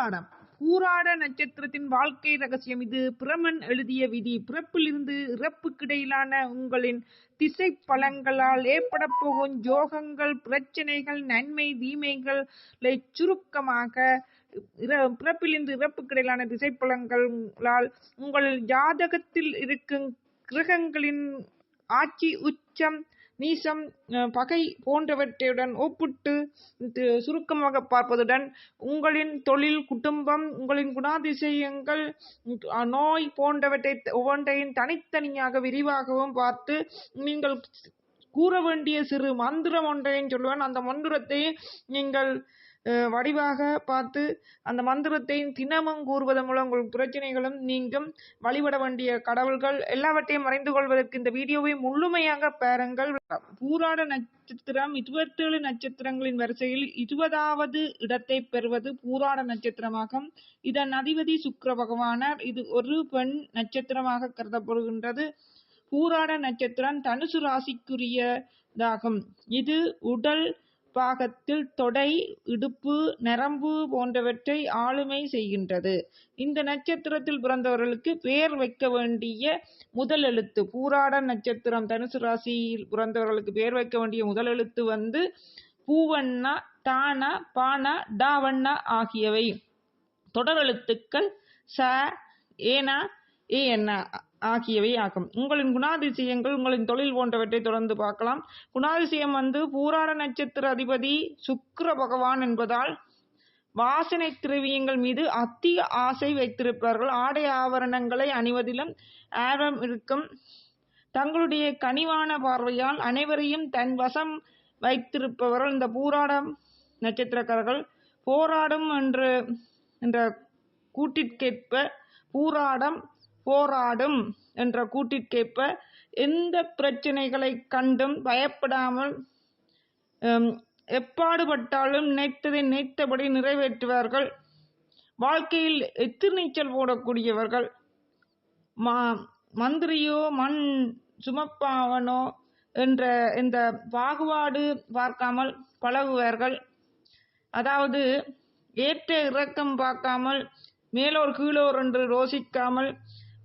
பூராடம் பூராட நட்சத்திரத்தின் வாழ்க்கை ரகசியம் இது. பிரமன் எழுதிய விதி. பிறப்பிலிருந்து இறப்புக்கிடையிலான உங்களின் திசை பலங்களால் ஏற்பட போகும் ஜோகங்கள் பிரச்சனைகள் நன்மை தீமைகளை சுருக்கமாக பிறப்பிலிருந்து இறப்புக்கிடையிலான திசை பலங்களால் உங்கள் ஜாதகத்தில் இருக்கும் கிரகங்களின் ஆட்சி உச்சம் நீசம் பகை போன்றவற்றுடன் ஒப்பிட்டு சுருக்கமாக பார்ப்பதுடன் உங்களின் தொழில் குடும்பம் உங்களின் குணாதிசயங்கள் நோய் போன்றவற்றை ஒவ்வொன்றையும் தனித்தனியாக விரிவாகவும் பார்த்து நீங்கள் கூற வேண்டிய சிறு மந்திரம் ஒன்றையும் சொல்லுவேன். அந்த மந்திரத்தை நீங்கள் வடிவாக பார்த்து அந்த மந்திரத்தை தினமும் கூறுவதன் மூலம் உங்கள் பிரச்சனைகளும் நீங்கும். வழிபட வேண்டிய கடவுள்கள் எல்லாவற்றையும் மறைந்து கொள்வதற்கு இந்த வீடியோவை முழுமையாக பாருங்கள். பூராட நட்சத்திரம் இருபத்தேழு நட்சத்திரங்களின் வரிசையில் இருபதாவது இடத்தை பெறுவது பூராட நட்சத்திரமாகும். இதன் அதிபதி சுக்கர பகவானர். இது ஒரு பெண் நட்சத்திரமாக கருதப்படுகின்றது. பூராட நட்சத்திரம் தனுசு ராசிக்குரியதாகும். இது உடல் பாகத்தில் தொடை இடுப்பு நரம்பு போன்றவற்றை ஆளுமை செய்கின்றது. இந்த நட்சத்திரத்தில் பிறந்தவர்களுக்கு பெயர் வைக்க வேண்டிய முதல் எழுத்து பூராட நட்சத்திரம் தனுசு ராசியில் பிறந்தவர்களுக்கு பெயர் வைக்க வேண்டிய முதல் எழுத்து வந்து பூவண்ணா தானா பானா டாவண்ணா ஆகியவை. தொடரெழுத்துக்கள் ச ஏனா ஏ என்ன. ஆகியவை ஆகும். உங்களின் குணாதிசயங்கள் உங்களின் தொழில் போன்றவற்றை தொடர்ந்து பார்க்கலாம். குணாதிசயம் வந்து பூராட நட்சத்திர அதிபதி சுக்கர பகவான் என்பதால் வாசனை திரவியங்கள் மீது அதிக ஆசை வைத்திருப்பார்கள். ஆடை ஆவரணங்களை அணிவதிலும் ஆர்வம் இருக்கும். தங்களுடைய கனிவான பார்வையால் அனைவரையும் தன் வசம் வைத்திருப்பவர்கள் இந்த பூராடம் நட்சத்திரக்காரர்கள். போராடும் என்று என்ற கூட்டிற்கேற்ப பூராடம் போராடும் என்ற கூட்டிற்கேற்ப எந்த பிரச்சனைகளை கண்டும் பயப்படாமல் எப்பாடுபட்டாலும் நினைத்ததை நினைத்தபடி நிறைவேற்றுவார்கள். வாழ்க்கையில் எதிர்நீச்சல் போடக்கூடியவர்கள் மா மந்திரியோ மண் சுமப்பாவனோ என்ற இந்த பாகுபாடு பார்க்காமல் பழகுவார்கள். அதாவது ஏற்ற இறக்கம் பார்க்காமல் மேலோர் கீழோர் என்று ரோசிக்காமல்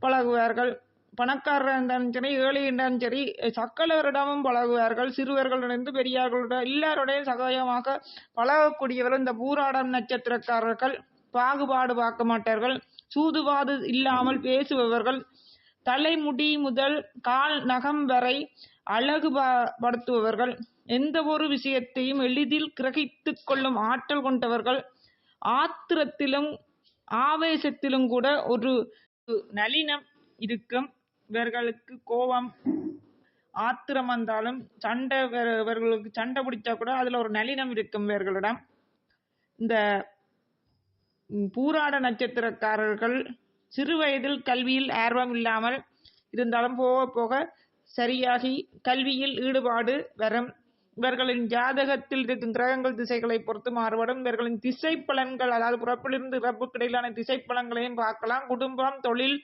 பழகுவார்கள். பணக்காரராக இருந்தாலும் சரி ஏழை இருந்தாலும் சரி சக்கலவரிடமும் பழகுவார்கள். சிறுவர்களிடந்து பெரியார்களுடன் எல்லாருடையும் சகஜமாக பழகக்கூடியவர் இந்த பூராடம் நட்சத்திரக்காரர்கள். பாகுபாடு பார்க்க மாட்டார்கள். சூதுவாது இல்லாமல் பேசுபவர்கள். தலைமுடி முதல் கால் நகம் வரை அழகு ப- படுத்துபவர்கள். எந்த ஒரு விஷயத்தையும் எளிதில் கிரகித்து கொள்ளும் ஆற்றல் கொண்டவர்கள். ஆத்திரத்திலும் ஆவேசத்திலும் கூட ஒரு நளினம் இருக்கும் இவர்களுக்கு கோபம் ஆத்திரம் வந்தாலும் சண்டை இவர்- இவர்களுக்கு சண்டை பிடிச்சா கூட அதுல ஒரு நளினம் இருக்கும் இவர்களிடம். இந்த பூராட நட்சத்திரக்காரர்கள் சிறு வயதில் கல்வியில் ஆர்வம் இல்லாமல் இருந்தாலும் போக போக சரியாகி கல்வியில் ஈடுபாடு வரும். இவர்களின் ஜாதகத்தில் இருக்கும் கிரகங்கள் திசைகளை பொறுத்து மாறுபடும். இவர்களின் திசை பலன்கள் அதாவது பிறப்பிலிருந்து இறப்புக்கு இடையிலான திசை பலன்களையும் பார்க்கலாம். குடும்பம் தொழில்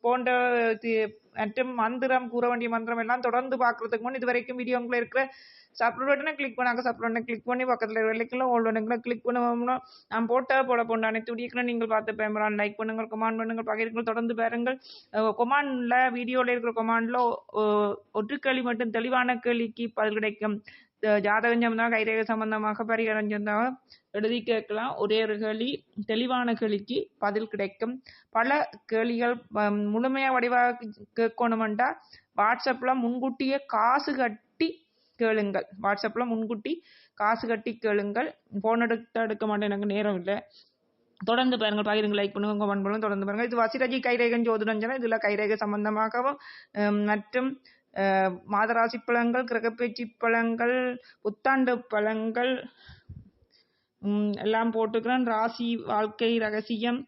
போன்ற தி- மற்றும் மந்திரம் கூற வேண்டிய மந்திரம் எல்லாம் தொடர்ந்து பார்க்கறதுக்கு முன் இது வரைக்கும் இருக்கிற சப்ஸ்கிரைப் பட்டனை கிளிக் பண்ணாங்க. சப்ஸ்கிரைப் பட்டனை கிளிக் பண்ணி பக்கத்தில் வெள்ளைக்கெல்லாம் ஓல்டு பட்டனை கிளிக் பண்ணுவோம்னா நான் போட்ட போட போன்ற அனைத்து வீடியோக்களும் நீங்கள் பார்த்து பேமரான் லைக் பண்ணுங்கள் கொமான் பண்ணுங்கள் பகிருங்கள் தொடர்ந்து பாருங்கள். கொமாண்டில் வீடியோவில் இருக்கிற கொமாண்டில் ஒற்று கேள்வி மட்டும் தெளிவான கேள்விக்கு பதில் கிடைக்கும். ஜாதகம் சம்பந்தமாக கைரேகை சம்பந்தமாக பரிகாரம் சம்பந்தமாக எழுதி கேட்கலாம். ஒரே ஒரு கேள்வி தெளிவான கேள்விக்கு பதில் கிடைக்கும். பல கேள்விகள் முழுமையாக வடிவாக கேட்கணுமெண்டா வாட்ஸ்அப்பில் முன்கூட்டியே காசு கட்டி கேளுங்கள். வாட்ஸ்அப்பில் முன்கூட்டி காசு கட்டி கேளுங்கள். ஃபோன் எடுத்து எடுக்க மாட்டேன் எனக்கு நேரம் இல்லை. தொடர்ந்து பாருங்கள் பகிருங்க லைக் பண்ணுங்க கமெண்ட் பண்ணுங்க தொடர்ந்து பாருங்கள். இது வசிரஜி கைரேகன் ஜோதிடம் சொன்னால் இதில் கைரேகை சம்பந்தமாகவும் மற்றும் மாதராசி பழங்கள் கிரகப்பேச்சி பழங்கள் புத்தாண்டு பழங்கள் எல்லாம் போட்டுக்கிறேன் ராசி வாழ்க்கை ரகசியம்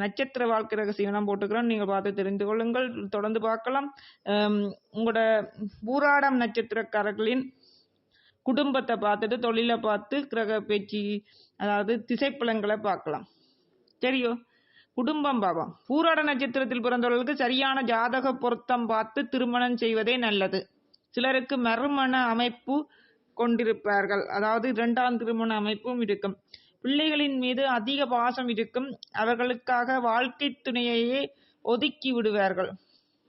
நட்சத்திர வாழ்க்கை ரகசியம் எல்லாம் போட்டுக்கிறேன் நீங்கள் பார்த்து தெரிந்து கொள்ளுங்கள். தொடர்ந்து பார்க்கலாம். உங்களோட பூராடம் நட்சத்திரக்காரர்களின் குடும்பத்தை பார்த்துட்டு தொழிலை பார்த்து கிரக பேச்சு அதாவது திசைப்பழங்களை பார்க்கலாம். சரியோ? குடும்பம் பாவம். பூராட நட்சத்திரத்தில் பிறந்தவர்களுக்கு சரியான ஜாதக பொருத்தம் பார்த்து திருமணம் செய்வதே நல்லது. சிலருக்கு மறுமண அமைப்பு கொண்டிருப்பார்கள். அதாவது இரண்டாம் திருமண அமைப்பும் இருக்கும். பிள்ளைகளின் மீது அதிக பாசம் இருக்கும். அவர்களுக்காக வாழ்க்கை துணையையே ஒதுக்கி விடுவார்கள்.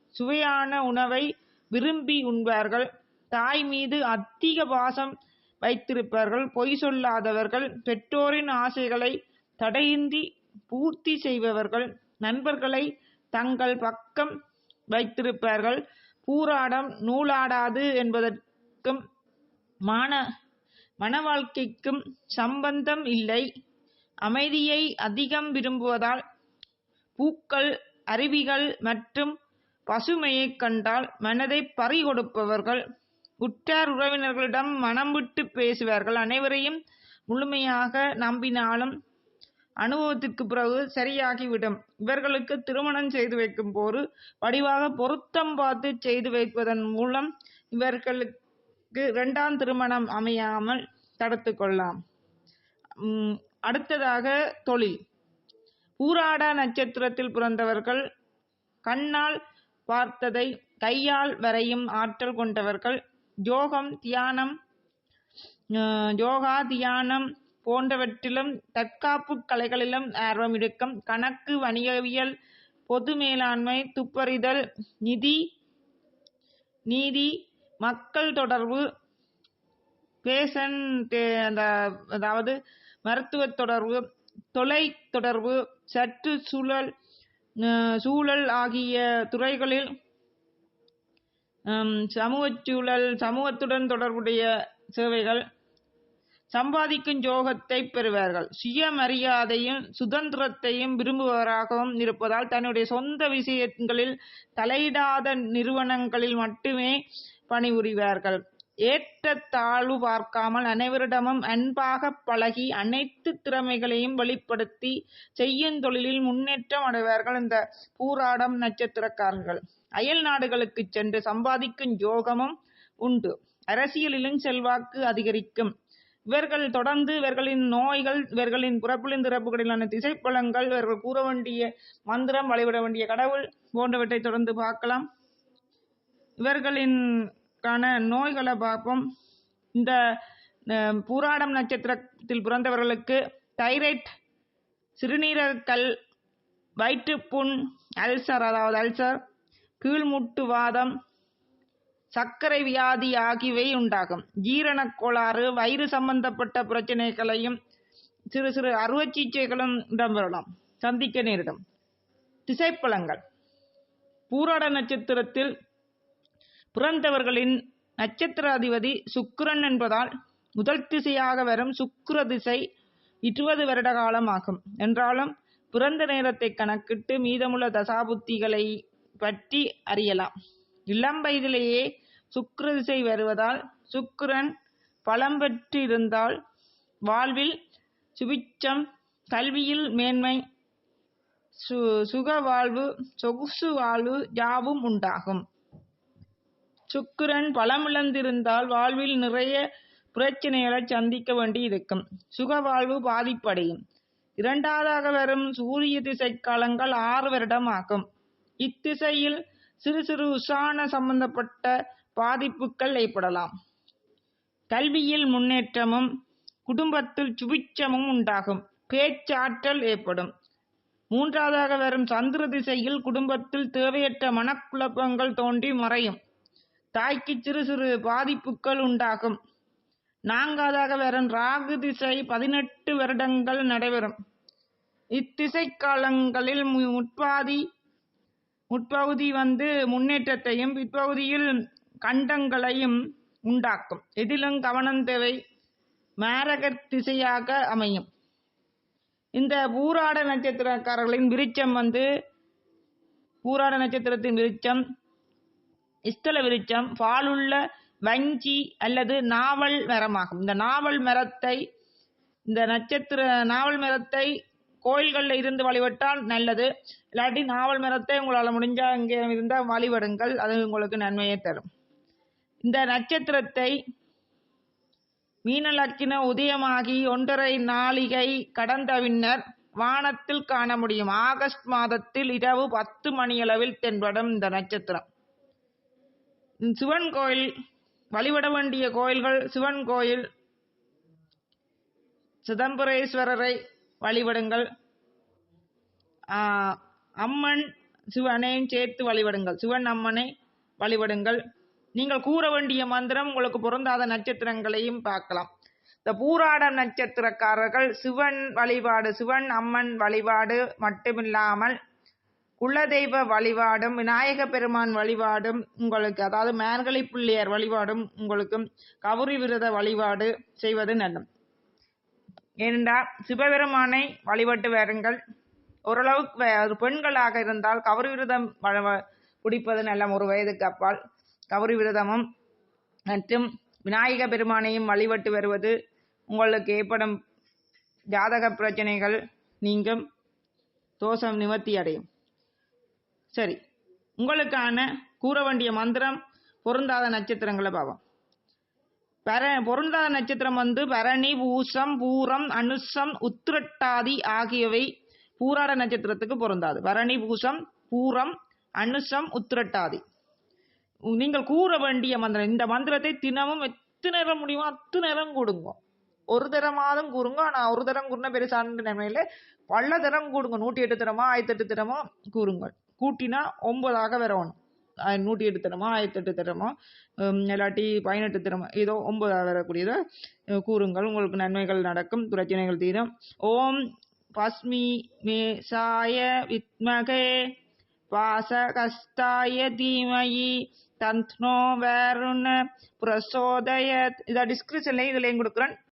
சுவையான உணவை விரும்பி உண்பார்கள். தாய் மீது அதிக பாசம் வைத்திருப்பார்கள். பொய் சொல்லாதவர்கள். பெற்றோரின் ஆசைகளை தடையின்றி பூர்த்தி செய்பவர்கள் நண்பர்களை தங்கள் பக்கம் வைத்திருப்பார்கள். பூராடம் நூலாடாது என்பதற்கும் மன மன வாழ்க்கைக்கும் சம்பந்தம் இல்லை. அமைதியை அதிகம் விரும்புவதால் பூக்கள் அருவிகள் மற்றும் பசுமையைக் கண்டால் மனதை பறிகொடுப்பவர்கள் உற்றார் உறவினர்களிடம் மனம் விட்டு பேசுவார்கள். அனைவரையும் முழுமையாக நம்பினாலும் அனுபவத்திற்கு பிறகு சரியாகிவிடும். இவர்களுக்கு திருமணம் செய்து வைக்கும் போது வடிவாக பொருத்தம் பார்த்து செய்து வைப்பதன் மூலம் இவர்களுக்கு இரண்டாம் திருமணம் அமையாமல் தடுத்து கொள்ளலாம். அடுத்ததாக தொழில். பூராட நட்சத்திரத்தில் பிறந்தவர்கள் கண்ணால் பார்த்ததை கையால் வரையும் ஆற்றல் கொண்டவர்கள். யோகம் தியானம் யோகா தியானம் போன்றவற்றிலும் தற்காப்பு கலைகளிலும் ஆர்வம் இருக்கும். கணக்கு வணிகவியல் பொது மேலாண்மை துப்பறிதல் நிதி நீதி மக்கள் தொடர்பு பேஷன் அந்த அதாவது மருத்துவ தொடர்பு தொலை தொடர்பு சற்று சூழல் சூழல் ஆகிய துறைகளில் சமூக சமூகச் சூழல் சமூகத்துடன் தொடர்புடைய சேவைகள் சம்பாதிக்கும் யோகத்தை பெறுவார்கள். சுயமரியாதையும் சுதந்திரத்தையும் விரும்புபவராகவும் இருப்பதால் தன்னுடைய சொந்த விஷயங்களில் தலையிடாத நிறுவனங்களில் மட்டுமே பணிபுரிவார்கள். ஏற்றத்தாழ்வு பார்க்காமல் அனைவரிடமும் அன்பாக பழகி அனைத்து திறமைகளையும் வெளிப்படுத்தி செய்யும் தொழிலில் முன்னேற்றம் அடைவார்கள் இந்த பூராடம் நட்சத்திரக்காரர்கள். அயல் நாடுகளுக்கு சென்று சம்பாதிக்கும் யோகமும் உண்டு. அரசியலிலும் செல்வாக்கு அதிகரிக்கும். இவர்கள் தொடர்ந்து இவர்களின் நோய்கள் இவர்களின் பிறப்பிலிருந்து திறப்புகளிலான திசைப்பலங்கள் இவர்கள் கூற வேண்டிய மந்திரம் வழிபட வேண்டிய கடவுள் போன்றவற்றை தொடர்ந்து பார்க்கலாம். இவர்களின்கான நோய்களை பார்ப்போம். இந்த பூராடம் நட்சத்திரத்தில் பிறந்தவர்களுக்கு தைராய்ட் சிறுநீரகக்கல் வயிற்றுப்புண் அல்சர் அதாவது அல்சர் கீழ்முட்டு வாதம் சர்க்கரை வியாதி ஆகியவை உண்டாகும். ஜீரணக் கோளாறு வயிறு சம்பந்தப்பட்ட பிரச்சனைகளையும் சிறு சிறு அறுவை சிகிச்சைகளும் இடம்பெறலாம். சந்திக்க நேரிடும். திசைப்பலங்கள் பூராட நட்சத்திரத்தில் பிறந்தவர்களின் நட்சத்திர அதிபதி சுக்கிரன் என்பதால் முதல் திசையாக வரும் சுக்கிர திசை இருபது வருட காலம் ஆகும். என்றாலும் பிறந்த நேரத்தை கணக்கிட்டு மீதமுள்ள தசாபுத்திகளை பற்றி அறியலாம். இளம் வயதிலேயே சுக்கிரதிசை வருவதால் சுக்கிரன் பலம் பெற்றிருந்தால் வாழ்வில் சுபிச்சம் கல்வியில் மேன்மை சு சுக வாழ்வு சொகுசு வாழ்வு யாவும் உண்டாகும். சுக்கிரன் பலமிழந்திருந்தால் வாழ்வில் நிறைய பிரச்சனைகளை சந்திக்க வேண்டி இருக்கும் சுக வாழ்வு பாதிப்படையும். இரண்டாவதாக வரும் சூரிய திசை காலங்கள் ஆறு வருடம் ஆகும் இத்திசையில் சிறு சிறு உஷான சம்பந்தப்பட்ட பாதிப்புகள் ஏற்படலாம். கல்வியில் முன்னேற்றமும் குடும்பத்தில் சுபிச்சமும் உண்டாகும். பேச்சாற்றல் ஏற்படும். மூன்றாவதாக வரும் சந்திர திசையில் குடும்பத்தில் தேவையற்ற மனக்குழப்பங்கள் தோன்றி மறையும். தாய்க்கு சிறு சிறு பாதிப்புகள் உண்டாகும். நான்காவதாக வரும் ராகு திசை பதினெட்டு வருடங்கள் நடைபெறும். இத்திசை காலங்களில் முற்பாதி முற்பகுதி வந்து முன்னேற்றத்தையும் பிற்பகுதியில் கண்டங்களையும் உண்டாக்கும். எதிலும் கவனம் தேவை. மாரக திசையாக அமையும். இந்த பூராட நட்சத்திரக்காரர்களின் விருச்சம் வந்து பூராட நட்சத்திரத்தின் விருச்சம் இஸ்தல விருச்சம் பாலுள்ள வஞ்சி அல்லது நாவல் மரமாகும். இந்த நாவல் மரத்தை இந்த நட்சத்திர நாவல் மரத்தை கோயில்களில் இருந்து வழிபட்டால் நல்லது. இல்லாட்டி நாவல் மரத்தை உங்களால் முடிஞ்சால் இங்கே இருந்தால் வழிபடுங்கள். அது உங்களுக்கு நன்மையை தரும். இந்த நட்சத்திரத்தை மீனலக்கின உதயமாகி ஒன்றரை நாளிகை கடந்த பின்னர் வானத்தில் காண முடியும். ஆகஸ்ட் மாதத்தில் இரவு பத்து மணியளவில் தென்படும் இந்த நட்சத்திரம். சிவன் கோயில் வழிபட வேண்டிய கோயில்கள் சிவன் கோயில் சிதம்பரேஸ்வரரை வழிபடுங்கள். அம்மன் சிவனையும் சேர்த்து வழிபடுங்கள். சிவன் அம்மனை வழிபடுங்கள். நீங்கள் கூற வேண்டிய மந்திரம் உங்களுக்கு பொருந்தாத நட்சத்திரங்களையும் பார்க்கலாம். இந்த பூராட நட்சத்திரக்காரர்கள் சிவன் வழிபாடு சிவன் அம்மன் வழிபாடு மட்டுமில்லாமல் குலதெய்வ வழிபாடும் விநாயக பெருமான் வழிபாடும் உங்களுக்கு அதாவது மேர்கழி பிள்ளையார் வழிபாடும் உங்களுக்கு கவுரி விரத வழிபாடு செய்வது நல்லது. ஏனென்றால் சிவபெருமானை வழிபட்டு வருங்கள். ஓரளவுக்கு வே- ஒரு பெண்களாக இருந்தால் கவரி விரதம் குடிப்பது வ- நல்ல ஒரு வயதுக்கு அப்பால். கவரி விரதமும் மற்றும் விநாயக பெருமானையும் வழிபட்டு வருவது உங்களுக்கு ஏற்படும் ஜாதக பிரச்சனைகள் நீங்கும். தோஷம் நிவர்த்தி அடையும். சரி. உங்களுக்கான கூற வேண்டிய மந்திரம் பொருந்தாத நட்சத்திரங்களை பாவம் பர பொருந்தாத நட்சத்திரம் வந்து பரணி பூசம் பூரம் அனுசம் உத்திரட்டாதி ஆகியவை பூராட நட்சத்திரத்துக்கு பொருந்தாது. பரணி பூசம் பூரம் அனுசம் உத்திரட்டாதி. நீங்கள் கூற வேண்டிய மந்திரம் இந்த மந்திரத்தை தினமும் எத்தனை நேரம் முடியுமோ அத்தனை நேரம் கொடுங்க. ஒரு தரமாதும் கூறுங்க. ஆனால் ஒரு தரம் கூறின பெருசான நிலைமையில பல தரம் கூடுங்க. நூற்றி எட்டு தரமா ஆயிரத்தி எட்டு தரமா கூறுங்கள். கூட்டினா ஒன்பதாக வரணும். நூற்றி எட்டு தரமோ ஆயிரத்தி எட்டு இல்லாட்டி பதினெட்டு தரமோ ஏதோ ஒன்பதாக வரக்கூடியதை கூறுங்கள். உங்களுக்கு நன்மைகள் நடக்கும் பிரச்சனைகள் தீரும். ஓம் பஸ்மி மேசாய வித்மகே வாசகஸ்தாய தீமயி தந்த்னோ வேறுன்னு பிரசோதய இதை டிஸ்கிரிப்ஷன்லையும் இதுலையும் கொடுக்குறேன்.